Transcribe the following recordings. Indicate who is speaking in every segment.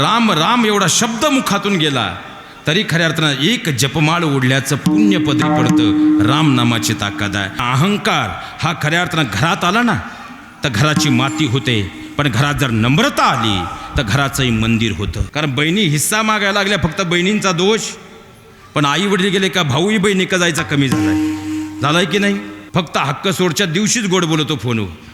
Speaker 1: राम राम एवढा शब्द मुखातून गेला तरी खऱ्या अर्थानं एक जपमाळ ओढल्याचं पुण्य पदरी पडतं रामनामाची ताकद आहे. अहंकार हा खऱ्या अर्थानं घरात आला ना तर घराची माती होते पण घरात जर नम्रता आली तर घराचंही मंदिर होतं. कारण बहिणी हिस्सा मागायला लागल्या फक्त बहिणींचा दोष. पण आई वडील गेले का भाऊही बहिणी का जायचा कमी झालाय. झालाय की नाही? फक्त हक्क सोडच्या दिवशीच गोड बोलतो फोनवर.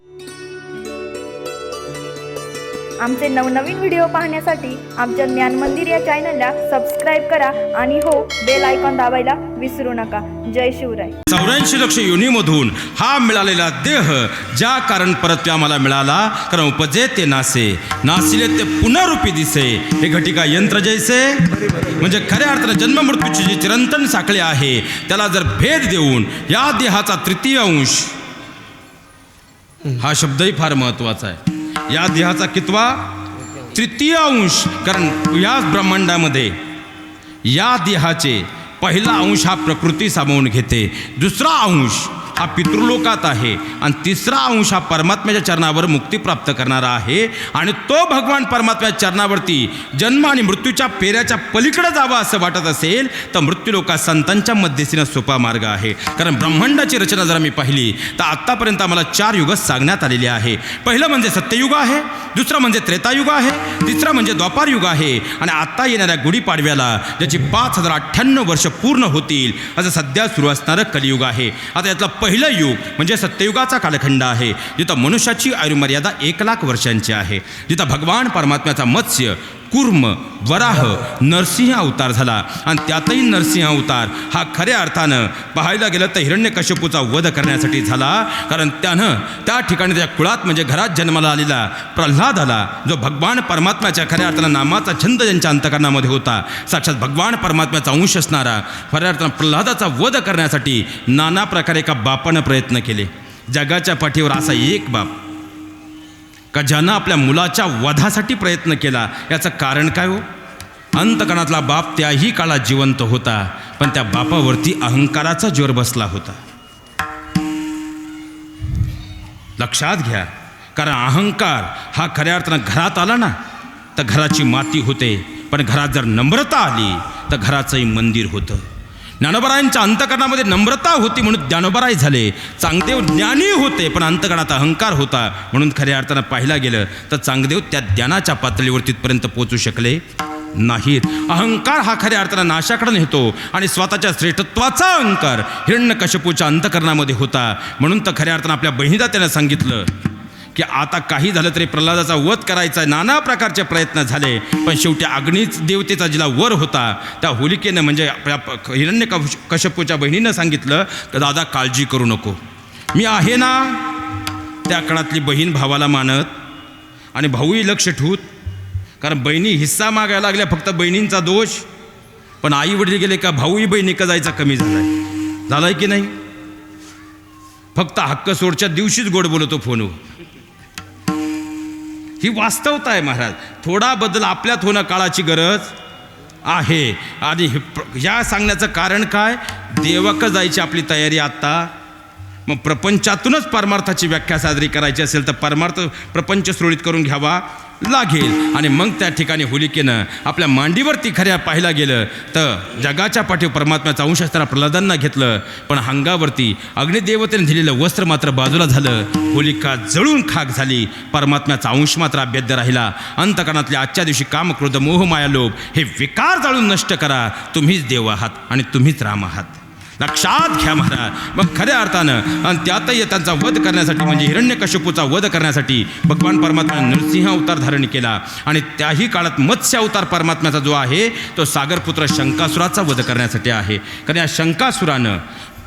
Speaker 2: आमचे नवनवीन व्हिडिओ पाहण्यासाठी आमच्या ज्ञान मंदिर या चॅनलला सबस्क्राईब करा आणि हो बेल आयकॉन दाबायला विसरू नका. जय शिवराय.
Speaker 1: चौऱ्याऐंशी लक्ष युनीमधून हा मिळालेला देह ज्या कारण परत आम्हाला मिळाला कारण उपजे ते नासे. नासिले ते पुनरुपी दिसे. हे घटिका यंत्र जैसे. म्हणजे खऱ्या अर्थानं जन्म मृत्यूची जी चिरंतन साखळी आहे त्याला जर भेद देऊन या देहाचा तृतीय अंश हा शब्दही फार महत्त्वाचा आहे. या देहाचा कितवा तृतीय अंश कारण याच ब्रह्मांडामध्ये या देहाचे पहिला अंश हा प्रकृती सामावून घेते. दुसरा अंश हा पितृलोकात आहे. आणि तिसरा अंश हा परमात्म्याच्या चरणावर मुक्ती प्राप्त करणारा आहे. आणि तो भगवान परमात्म्याच्या चरणावरती जन्म आणि मृत्यूच्या पेऱ्याच्या पलीकडे जावा असं वाटत असेल तर मृत्यूलोकात संतांच्या मध्यस्थीनं सोपा मार्ग आहे. कारण ब्रह्मांडाची रचना जर मी पाहिली तर आत्तापर्यंत आम्हाला चार युग सांगण्यात आलेली आहे. पहिलं म्हणजे सत्ययुग आहे दुसरं म्हणजे त्रेतायुग आहे तिसरं म्हणजे द्वापार युग आहे. आणि आत्ता येणाऱ्या गुढीपाडव्याला ज्याची पाच हजार अठ्ठ्याण्णव वर्ष पूर्ण होतील असं सध्या सुरू असणारं कलियुग आहे. आता यातला पहिलं युग म्हणजे सत्ययुगाचा कालखंड आहे. जिथं मनुष्याची आयुर्मर्यादा एक लाख वर्षांची आहे. जिथं भगवान परमात्म्याचा मत्स्य कुर्म वराह नरसिंह अवतार झाला. आणि त्यातही नरसिंह अवतार हा खऱ्या अर्थानं पाहायला गेलं तर हिरण्यकश्यपूचा वध करण्यासाठी झाला. कारण त्यानं त्या ठिकाणी त्या कुळात म्हणजे घरात जन्माला आलेला प्रल्हाद आला जो भगवान परमात्म्याच्या खऱ्या अर्थानं नामाचा छंद ज्यांच्या अंतकरणामध्ये होता. साक्षात भगवान परमात्म्याचा अंश असणारा खऱ्या अर्थानं प्रल्हादाचा वध करण्यासाठी नाना प्रकारे एका बापानं प्रयत्न केले. जगाच्या पाठीवर असा एक बाप का ज्यानं आपल्या मुलाच्या वधासाठी प्रयत्न केला? याचं कारण काय हो? अंतकणातला बाप त्याही काळात जिवंत होता पण त्या बापावरती अहंकाराचा जोर बसला होता. लक्षात घ्या कारण अहंकार हा खऱ्या अर्थानं घरात आला ना तर घराची माती होते पण घरात जर नम्रता आली तर घराचंही मंदिर होतं. ज्ञानोबरायांच्या अंतकरणामध्ये नम्रता होती म्हणून ज्ञानोबराय झाले. चांगदेव ज्ञानी होते पण अंतकरणात अहंकार होता. म्हणून खऱ्या अर्थानं पाहिला गेलं तर चांगदेव त्या ज्ञानाच्या पातळीवर तिथपर्यंत पोचू शकले नाहीत. अहंकार हा खऱ्या अर्थानं नाशाकडे नेतो आणि स्वतःच्या श्रेष्ठत्वाचा अहंकार हिरण्यकश्यपूच्या अंतकरणामध्ये होता. म्हणून तर खऱ्या अर्थानं आपल्या बहिणीला त्यानं सांगितलं की आता काही झालं तरी प्रल्हादाचा वध करायचा नाना प्रकारचे प्रयत्न झाले. पण शेवटी अग्नीच देवतेचा जिला वर होता. त्या होलिकेनं म्हणजे आपल्या हिरण्य कश्यपूच्या बहिणीनं सांगितलं की दादा काळजी करू नको. मी आहे ना त्या काळातली बहीण भावाला मानत आणि भाऊही लक्ष ठेवूत. कारण बहिणी हिस्सा मागायला लागल्या फक्त बहिणींचा दोष. पण आई वडील गेले का भाऊही बहिणी का जायचा कमी झालाय. झालाय की नाही? फक्त हक्क सोडच्या दिवशीच गोड बोलतो फोनवर. ही वास्तवता आहे महाराज. थोडा बदल आपल्यात होणं काळाची गरज आहे. आणि हे ह्या सांगण्याचं कारण काय? देवक जायची आपली तयारी आत्ता मग प्रपंचातूनच परमार्थाची व्याख्या साजरी करायची असेल तर परमार्थ प्रपंच सुरळीत करून घ्यावा लागेल. आणि मग त्या ठिकाणी होलिकेनं आपल्या मांडीवरती खऱ्या पाहायला गेलं तर जगाच्या पाठीवर परमात्म्याचा अंश असताना प्रल्हादांना घेतलं पण अंगावरती अग्निदेवतेने दिलेलं वस्त्र मात्र बाजूला झालं. होलिका जळून खाक झाली. परमात्म्याचा अंश मात्र अभेद्य राहिला. अंतकणातल्या आजच्या दिवशी काम क्रोध मोह माया लोभ हे विकार जाळून नष्ट करा. तुम्हीच देव आहात आणि तुम्हीच राम आहात. लक्षात घ्या महाराज. मग खऱ्या अर्थानं आणि त्यातही त्यांचा वध करण्यासाठी म्हणजे हिरण्यकश्यपूचा वध करण्यासाठी भगवान परमात्मा नरसिंह अवतार धारण केला. आणि त्याही काळात मत्स्य अवतार परमात्म्याचा जो आहे तो सागरपुत्र शंकासुराचा वध करण्यासाठी आहे. कारण या शंकासुरानं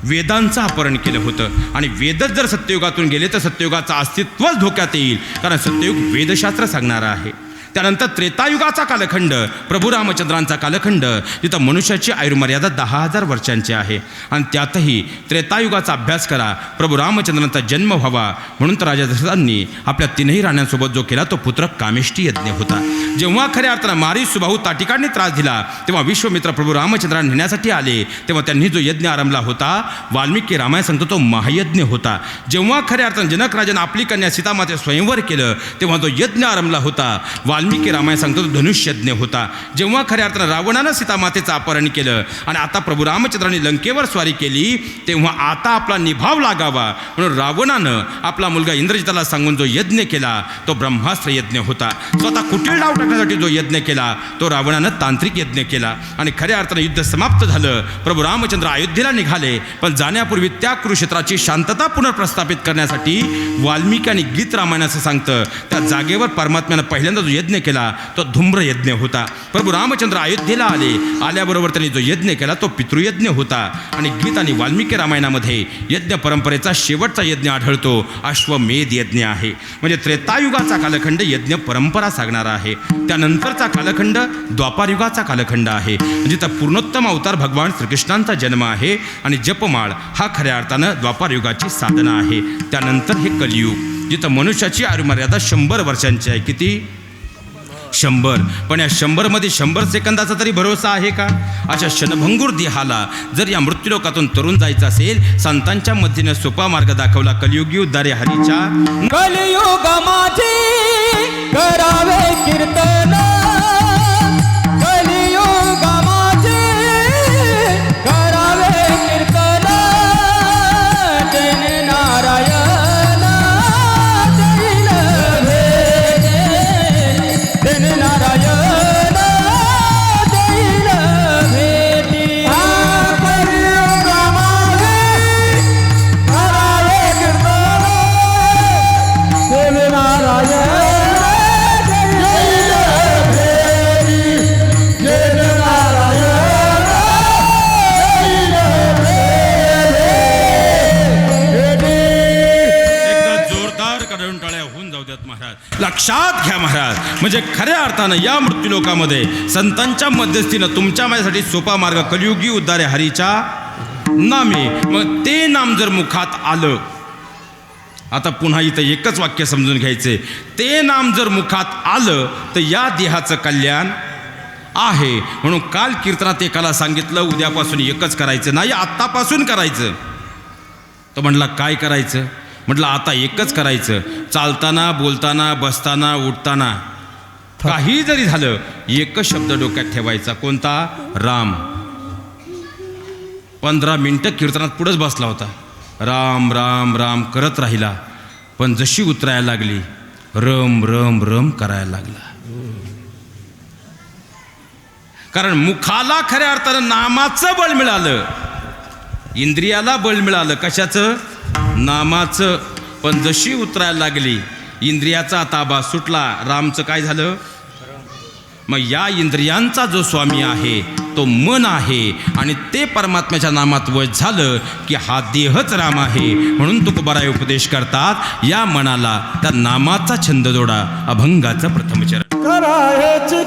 Speaker 1: वेदांचं अपहरण केलं होतं. आणि वेदच जर सत्ययुगातून गेले तर सत्ययुगाचं अस्तित्वच धोक्यात येईल. कारण सत्ययुग वेदशास्त्र सांगणारं आहे. त्यानंतर त्रेतायुगाचा कालखंड प्रभू रामचंद्रांचा कालखंड जिथं मनुष्याची आयुर्मर्यादा दहा हजार वर्षांची आहे. आणि त्यातही त्रेतायुगाचा अभ्यास करा प्रभू रामचंद्रांचा जन्म व्हावा म्हणून तर राजा दशरथांनी आपल्या तीनही राण्यांसोबत जो केला तो पुत्र कामेष्टी यज्ञ होता. जेव्हा खऱ्या अर्थानं मारी सुबाहू ताटिकांनी त्रास दिला तेव्हा विश्वमित्र प्रभू रामचंद्रांना नेण्यासाठी आले तेव्हा त्यांनी जो यज्ञ आरंभला होता वाल्मिकी रामायण सांगतो तो महायज्ञ होता. जेव्हा खऱ्या अर्थानं जनक राजानं आपली कन्या सीतामाते स्वयंवर केलं तेव्हा तो यज्ञ आरंभला होता. वाल्मिकी रामायण सांगतो तो धनुष्य यज्ञ होता. जेव्हा खऱ्या अर्थानं रावणानं सीतामातेचं अपहरण केलं आणि आता प्रभू रामचंद्रांनी लंकेवर स्वारी केली तेव्हा आता आपला निभाव लागावा. म्हणून रावणानं आपला मुलगा इंद्रजिताला सांगून जो यज्ञ केला तो ब्रह्मास्त्र यज्ञ होता. स्वतः कुटील डाव टाकण्यासाठी जो यज्ञ केला तो रावणानं तांत्रिक यज्ञ केला. आणि खऱ्या अर्थानं युद्ध समाप्त झालं प्रभू रामचंद्र अयोध्येला निघाले. पण जाण्यापूर्वी त्या कुरुक्षेत्राची शांतता पुनर्प्रस्थापित करण्यासाठी वाल्मिकी आणि गीत रामायण असं सांगतं. त्या जागेवर परमात्म्यानं पहिल्यांदा जो यज्ञ यज्ञ केला तो धुम्र यज्ञ होता. प्रभू रामचंद्र अयोध्येला आले. आल्याबरोबर त्यांनी जो यज्ञ केला तो पितृयज्ञ होता. आणि गीत आणि वाल्मिकी रामायणामध्ये यज्ञ परंपरेचा शेवटचा यज्ञ आढळतो. अश्वमेध यज्ञ आहे. म्हणजे त्रेतायुगाचा कालखंड यज्ञ परंपरा सांगणारा आहे. त्यानंतरचा कालखंड द्वापारयुगाचा कालखंड आहे. म्हणजे जिथं पूर्णोत्तम अवतार भगवान श्रीकृष्णांचा जन्म आहे आणि जपमाळ हा खऱ्या अर्थानं द्वापारयुगाची साधना आहे. त्यानंतर हे कलियुग जिथं मनुष्याची आयुर्मर्यादा शंभर वर्षांची आहे. किती? शंभर. पण या शंभरमध्ये शंभर सेकंदाचा तरी भरोसा आहे का? अशा क्षणभंगूर देहाला जर या मृत्यूलोकातून तरुण जायचं असेल संतांच्या मध्येनं सोपा मार्ग दाखवला कलियुगी उद्धारे हरीच्या.
Speaker 3: कलियुग माझे करावे कीर्तन.
Speaker 1: लक्षात घ्या महाराज. म्हणजे खऱ्या अर्थानं या मृत्यूलोकामध्ये संतांच्या मध्यस्थीनं तुमच्या माझ्यासाठी सोपा मार्ग कलियुगी उद्धारे हरीच्या नामे. मग ते नाम जर मुखात आलं आता पुन्हा इथं एकच वाक्य समजून घ्यायचे. ते नाम जर मुखात आलं तर या देहाचं कल्याण आहे. म्हणून काल कीर्तनात एकाला सांगितलं उद्यापासून एकच करायचं नाही आत्तापासून करायचं. तो म्हटला काय करायचं? म्हटलं आता एकच करायचं. चालताना बोलताना बसताना उठताना. काही जरी झालं एकच शब्द डोक्यात ठेवायचा. कोणता? राम. पंधरा मिनटं कीर्तनात पुढंच बसला होता. राम राम राम करत राहिला. पण जशी उतरायला लागली रम रम रम करायला लागला. कारण मुखाला खऱ्या अर्थानं नामाचं बळ मिळालं. इंद्रियाला बळ मिळालं. कशाचं? नामाचं. पण जशी उतरायला लागली इंद्रियाचा ताबा सुटला. रामचं काय झालं? मग या इंद्रियांचा जो स्वामी आहे तो मन आहे. आणि ते परमात्म्याच्या नामात वय झालं की हा देहच राम आहे. म्हणून तुकोबाराय उपदेश करतात या मनाला त्या नामाचा छंद जोडा. अभंगाचं प्रथमचरण
Speaker 3: करायची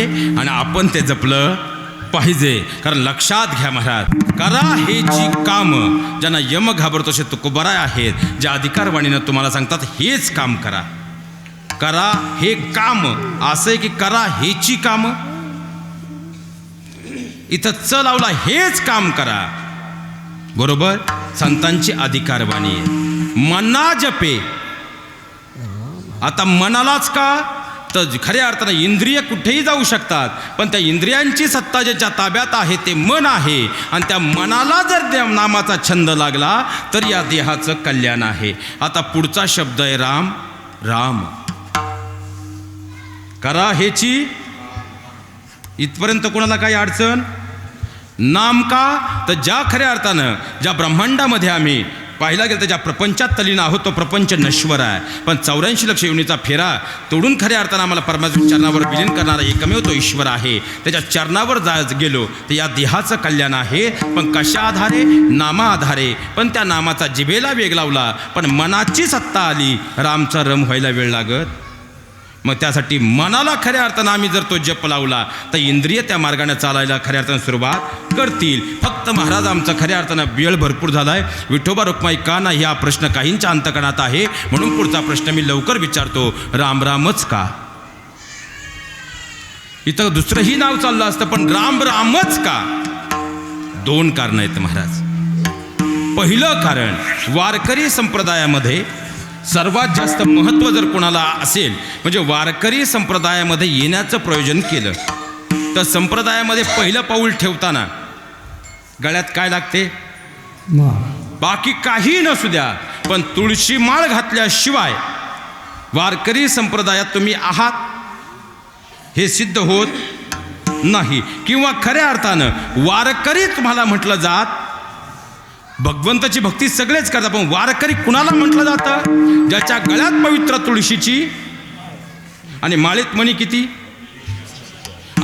Speaker 3: आणि
Speaker 1: आपण ते जपलं पाहिजे. कारण लक्षात घ्या महाराज करा हे जी काम ज्यांना यम घाबरतो असे तुकोबरा आहेत ज्या अधिकारवाणीनं तुम्हाला सांगतात हेच काम करा. करा हे काम. असं आहे की करा हेची काम. इथं च लावला हेच काम करा. बरोबर? संतांची अधिकारवाणी आहे. मना जपे. आता मनालाच का? तर खऱ्या अर्थानं इंद्रिय कुठेही जाऊ शकतात पण त्या इंद्रियांची सत्ता ज्याच्या ताब्यात आहे ते मन आहे. आणि त्या मनाला जर त्या नामाचा छंद लागला तर या देहाचं कल्याण आहे. आता पुढचा शब्द आहे राम. राम. करा हेची. इथपर्यंत कोणाला काही अडचण? नाम का? तर ज्या खऱ्या अर्थानं ज्या ब्रह्मांडामध्ये आम्ही पाहिला गेलं त्याच्या प्रपंचात तलीन आहोत तो प्रपंच नश्वर आहे. पण चौऱ्याऐंशी लक्ष योनीचा फेरा तोडून खऱ्या अर्थानं आम्हाला परमात्मा चरणावर विलीन करणारा एकमेव तो ईश्वर आहे. त्याच्या चरणावर जा गेलो तर या देहाचं कल्याण आहे. पण कशा आधारे? नामा आधारे. पण त्या नामाचा जिभेला वेग लावला पण मनाची सत्ता आली. रामचा रम व्हायला वेळ लागत मग त्यासाठी मनाला खऱ्या अर्थानं आम्ही जर तो जप लावला तर इंद्रिय त्या मार्गाने चालायला खऱ्या अर्थानं सुरुवात करतील. फक्त महाराज आमचा खऱ्या अर्थानं वेळ भरपूर झाला आहे विठोबा रुक्माई का नाही हा प्रश्न काहींच्या अंतकणात आहे. म्हणून पुढचा प्रश्न मी लवकर विचारतो. राम रामच का? इथं दुसरंही नाव चाललं असतं पण राम रामच का? दोन कारण आहेत महाराज. पहिलं कारण वारकरी संप्रदायामध्ये सर्वात जास्त महत्त्व जर कोणाला असेल म्हणजे वारकरी संप्रदायामध्ये येण्याचं प्रयोजन केलं तर संप्रदायामध्ये पहिलं पाऊल ठेवताना गळ्यात काय लागते? बाकी काही नसू द्या पण तुळशी माळ घातल्याशिवाय वारकरी संप्रदायात तुम्ही आहात? हे सिद्ध होत नाही. किंवा खऱ्या अर्थानं वारकरी तुम्हाला म्हटलं जात भगवंताची भक्ती सगळेच करतात पण वारकरी कुणाला म्हटलं जातं? ज्याच्या गळ्यात पवित्र तुळशीची आणि माळीत मणी किती?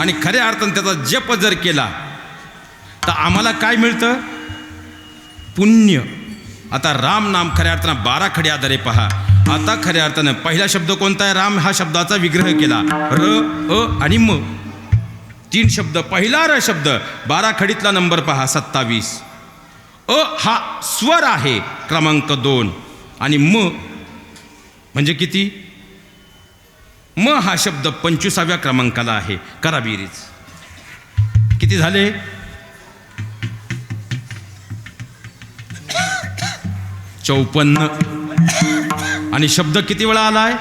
Speaker 1: आणि खऱ्या अर्थानं त्याचा जप जर केला तर आम्हाला काय मिळतं? पुण्य. आता राम नाम खऱ्या अर्थानं बारा खडे आधारे पहा. आता खऱ्या अर्थानं पहिला शब्द कोणता आहे? राम हा शब्दाचा विग्रह केला. र अ आणि म. तीन शब्द. पहिला र शब्द. बारा खडीतला नंबर पहा सत्तावीस. अ हा स्वर आहे क्रमांक दोन. आणि म म्हणजे किती? म हा शब्द पंचवीसाव्या क्रमांकाला आहे. करा बेरीज. किती झाले? चौपन्न. आणि शब्द किती वेळा आलाय?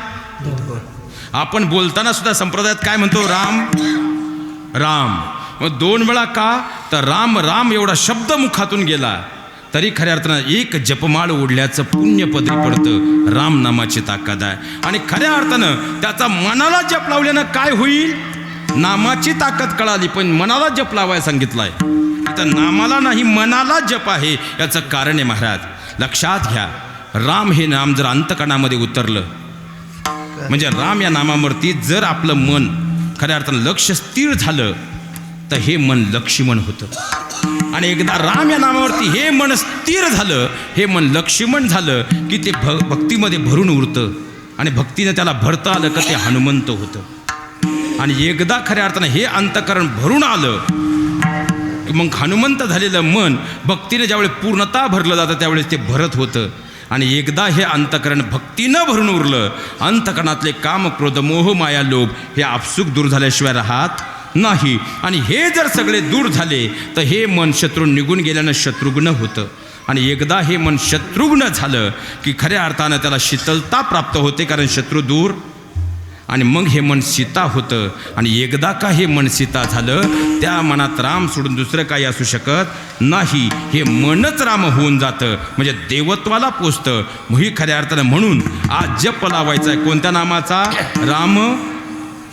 Speaker 1: आपण बोलताना सुद्धा संप्रदायात काय म्हणतो? राम. राम. मग दोन वेळा का? तर राम राम एवढा शब्द मुखातून गेला. तरी खऱ्या अर्थानं एक जपमाळ ओढल्याचं पुण्य पदरी पडतं. राम नामाची ताकद आहे. आणि खऱ्या अर्थानं त्याचा मनाला जप लावल्यानं काय होईल? नामाची ताकद कळाली पण मनाला जप लावायला सांगितलं आहे तर नामाला नाही मनाला जप आहे याचं कारण आहे महाराज. लक्षात घ्या राम हे नाम जर अंतकणामध्ये उतरलं म्हणजे राम या नामावरती जर आपलं मन खऱ्या अर्थानं लक्ष स्थिर झालं तर हे मन लक्ष्मण होतं. आणि एकदा राम या नामावरती हे मन स्थिर झालं हे मन लक्ष्मण झालं की ते भ भक्तीमध्ये भरून उरतं. आणि भक्तीनं त्याला भरता आलं का ते हनुमंत होतं. आणि एकदा खऱ्या अर्थानं हे अंतकरण भरून आलं मग हनुमंत झालेलं मन भक्तीनं ज्यावेळेस पूर्णता भरलं जातं त्यावेळेस ते भरत होतं. आणि एकदा हे अंतकरण भक्तीनं भरून उरलं अंतकरणातले काम क्रोध मोह माया लोभ हे आपसूक दूर झाल्याशिवाय राहत नाही. आणि हे जर सगळे दूर झाले तर हे मन शत्रू निघून गेल्यानं शत्रुघ्न होतं. आणि एकदा हे मन शत्रुघ्न झालं की खऱ्या अर्थानं त्याला शीतलता प्राप्त होते कारण शत्रू दूर. आणि मग हे मन सीता होतं. आणि एकदा का हे मन सीता झालं त्या मनात राम सोडून दुसरं काही असू शकत नाही. हे मनच राम होऊन जातं. म्हणजे देवत्वाला पोचतं. ही खऱ्या अर्थानं म्हणून आज जप लावायचा आहे कोणत्या नामाचा? राम